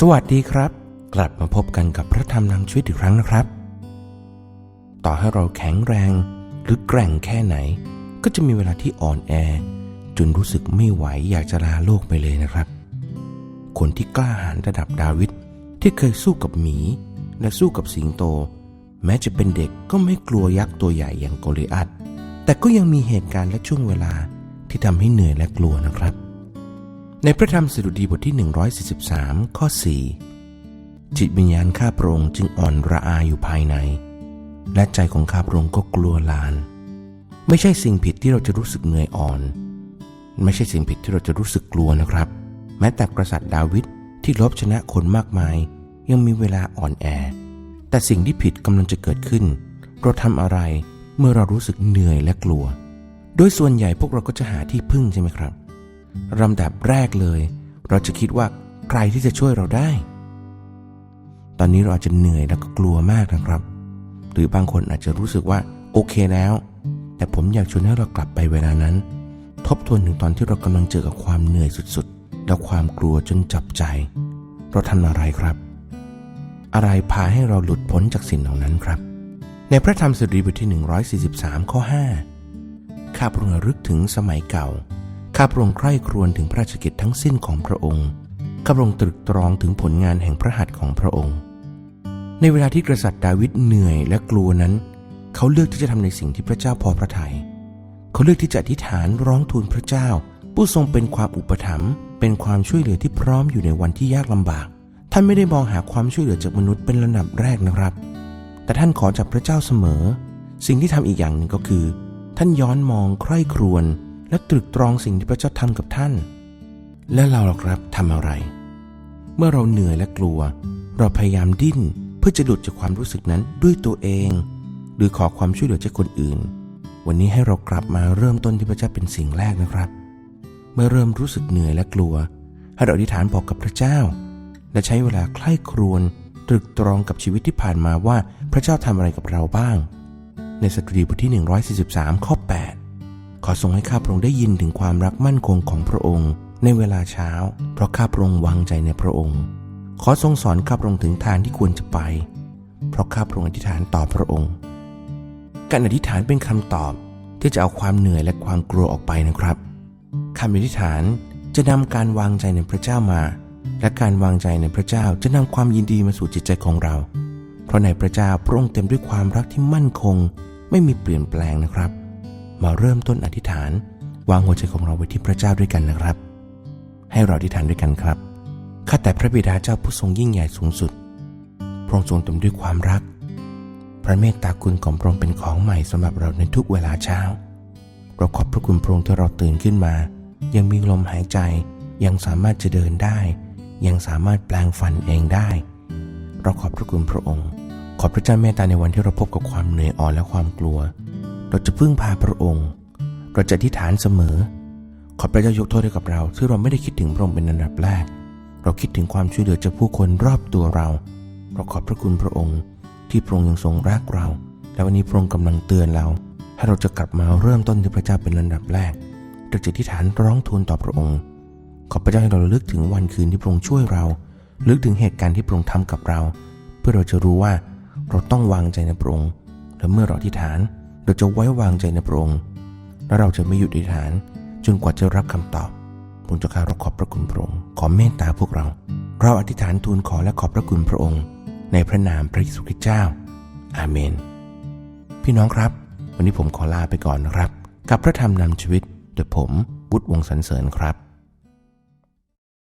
สวัสดีครับ กลับมาพบกันกับพระธรรมนำชีวิตอีกครั้งนะครับ ต่อให้เราแข็งแรงหรือแกร่งแค่ไหน ก็จะมีเวลาที่อ่อนแอ จนรู้สึกไม่ไหวอยากจะลาโลกไปเลยนะครับ คนที่กล้าหาญระดับดาวิดที่เคยสู้กับหมี และสู้กับสิงโต แม้จะเป็นเด็กก็ไม่กลัวยักษ์ตัวใหญ่อย่างโกลิอัตแต่ก็ยังมีเหตุการณ์และช่วงเวลาที่ทำให้เหนื่อยและกลัวนะครับ ในพระธรรมสดุดีบทที่ 143 ข้อ 4 จิตวิญญาณข้าพระองค์จึงอ่อนระอาอยู่ภายใน และใจของข้าพระองค์ก็กลัวลาน ไม่ใช่สิ่งผิดที่เราจะรู้สึกเหนื่อยอ่อน ไม่ใช่สิ่งผิดที่เราจะรู้สึกกลัวนะครับ แม้แต่กษัตริย์ดาวิดที่ลบชนะคนมากมาย ยังมีเวลาอ่อนแอ แต่สิ่งที่ผิดกำลังจะเกิดขึ้น เราทำอะไรเมื่อเรารู้สึกเหนื่อยและกลัว โดยส่วนใหญ่พวกเราก็จะหาที่พึ่งใช่ไหมครับ ลำดับแรกเลย เราจะคิดว่าใครที่จะช่วยเราได้ ตอนนี้เราอาจจะเหนื่อยแล้วก็กลัวมากนะครับ หรือบางคนอาจจะรู้สึกว่าโอเคแล้ว แต่ผมอยากชวนให้เรากลับไปเวลานั้น ทบทวนถึงตอนที่เรากำลังเจอกับความเหนื่อยสุดๆ และความกลัวจนจับใจ เราทำอะไรครับ อะไรพาให้เราหลุดพ้นจากสิ่งเหล่านั้นครับ ในพระธรรมสดุดีบทที่ 143 ข้อ 5ข้าพระองค์รึกถึงสมัยเก่า ข้าพระองค์ใคร่ครวญถึงพระราชกิจทั้งสิ้นของพระองค์ข้าพระองค์ตรึกตรองถึงผลงานแห่งพระหัตถ์ของพระองค์ ในเวลาที่กษัตริย์ดาวิดเหนื่อยและกลัวนั้น เขาเลือกที่จะทำในสิ่งที่พระเจ้าพอพระทยัยเขาเลือกที่จะอธิษฐานร้องทูลพระเจ้า ผู้ทรงเป็นความอุปถัมภ์เป็นความช่วยเหลือที่พร้อมอยู่ในวันที่ยากลำบาก ท่านไม่ได้มองหาความช่วยเหลือจากมนุษย์เป็นระดับแรกนะครับ แต่ท่านขอจากพระเจ้าเสมอ สิ่งที่ทำอีกอย่างหนึ่งก็คือ ท่านย้อนมองใคร่ครวญ และตรึกตรองสิ่งที่พระเจ้าทำกับท่าน และเราล่ะครับทำอะไร เมื่อเราเหนื่อยและกลัว เราพยายามดิ้นเพื่อจะหลุดจากความรู้สึกนั้นด้วยตัวเอง หรือขอความช่วยเหลือจากคนอื่น วันนี้ให้เรากลับมาเริ่มต้นที่พระเจ้าเป็นสิ่งแรกนะครับ เมื่อเริ่มรู้สึกเหนื่อยและกลัวให้เราอธิษฐานบอกกับพระเจ้า และใช้เวลาใคร่ครวญตรึกตรองกับชีวิตที่ผ่านมาว่าพระเจ้าทำอะไรกับเราบ้าง ในสดุดีบทที่ 143 ข้อ 8 ขอทรงให้ข้าพระองค์ได้ยินถึงความรักมั่นคงของพระองค์ ในเวลาเช้า เพราะข้าพระองค์วางใจในพระองค์ ขอทรงสอนข้าพระองค์ถึงทางที่ควรจะไป เพราะข้าพระองค์อธิษฐานต่อพระองค์ การอธิษฐานเป็นคำตอบที่จะเอาความเหนื่อยและความกลัวออกไปนะครับคำอธิษฐานจะนำการวางใจในพระเจ้ามา และการวางใจในพระเจ้าจะนำความยินดีมาสู่จิตใจของเรา เพราะในพระเจ้าพระองค์เต็มด้วยความรักที่มั่นคง ไม่มีเปลี่ยนแปลงนะครับ มาเริ่มต้นอธิษฐาน วางหัวใจของเราไว้ที่พระเจ้าด้วยกันนะครับ ให้เราอธิษฐานด้วยกันครับข้าแต่พระบิดาเจ้าผู้ทรงยิ่งใหญ่สูงสุด พระองค์ทรงเต็มด้วยความรัก พระเมตตาคุณของพระองค์เป็นของใหม่สำหรับเราในทุกเวลาเช้า เราขอบพระคุณพระองค์ที่เราตื่นขึ้นมา ยังมีลมหายใจ ยังสามารถจะเดินได้ ยังสามารถแปลงฟันเองได้ เราขอบพระคุณพระองค์ ขอบพระเจ้าเมตตาในวันที่เราพบกับความเหนื่อยอ่อนและความกลัว เราจะพึ่งพาพระองค์ เราจะอธิษฐานเสมอ ขอพระเจ้ายกโทษให้กับเราที่เราไม่ได้คิดถึงพระองค์เป็นอันดับแรก เราคิดถึงความช่วยเหลือจากผู้คนรอบตัวเรา เราขอบพระคุณพระองค์ ที่พระองค์ยังทรงรักเรา และวันนี้พระองค์กำลังเตือนเรา ให้เราจะกลับมาเริ่มต้นที่พระเจ้าเป็นอันดับแรกเราจะอธิษฐานร้องทูลต่อพระองค์ ขอพระเจ้าให้เราลึกถึงวันคืนที่พระองค์ช่วยเราลึกถึงเหตุการณ์ที่พระองค์ทำกับเรา เพื่อเราจะรู้ว่าเราต้องวางใจในพระองค์และเมื่อเราอธิษฐาน เราจะไว้วางใจในพระองค์และเราจะไม่หยุดอธิษฐานจนกว่าจะรับคำตอบพระองค์เจ้าข้าเราขอบพระคุณพระองค์ขอเมตตาพวกเรา เราอธิษฐานทูลขอและขอบพระคุณพระองค์ ในพระนามพระเยซูคริสต์เจ้า อาเมน พี่น้องครับ วันนี้ผมขอลาไปก่อนนะครับ กับพระธรรมนำชีวิตโดยผมวุฒิวงสันเสริญครับ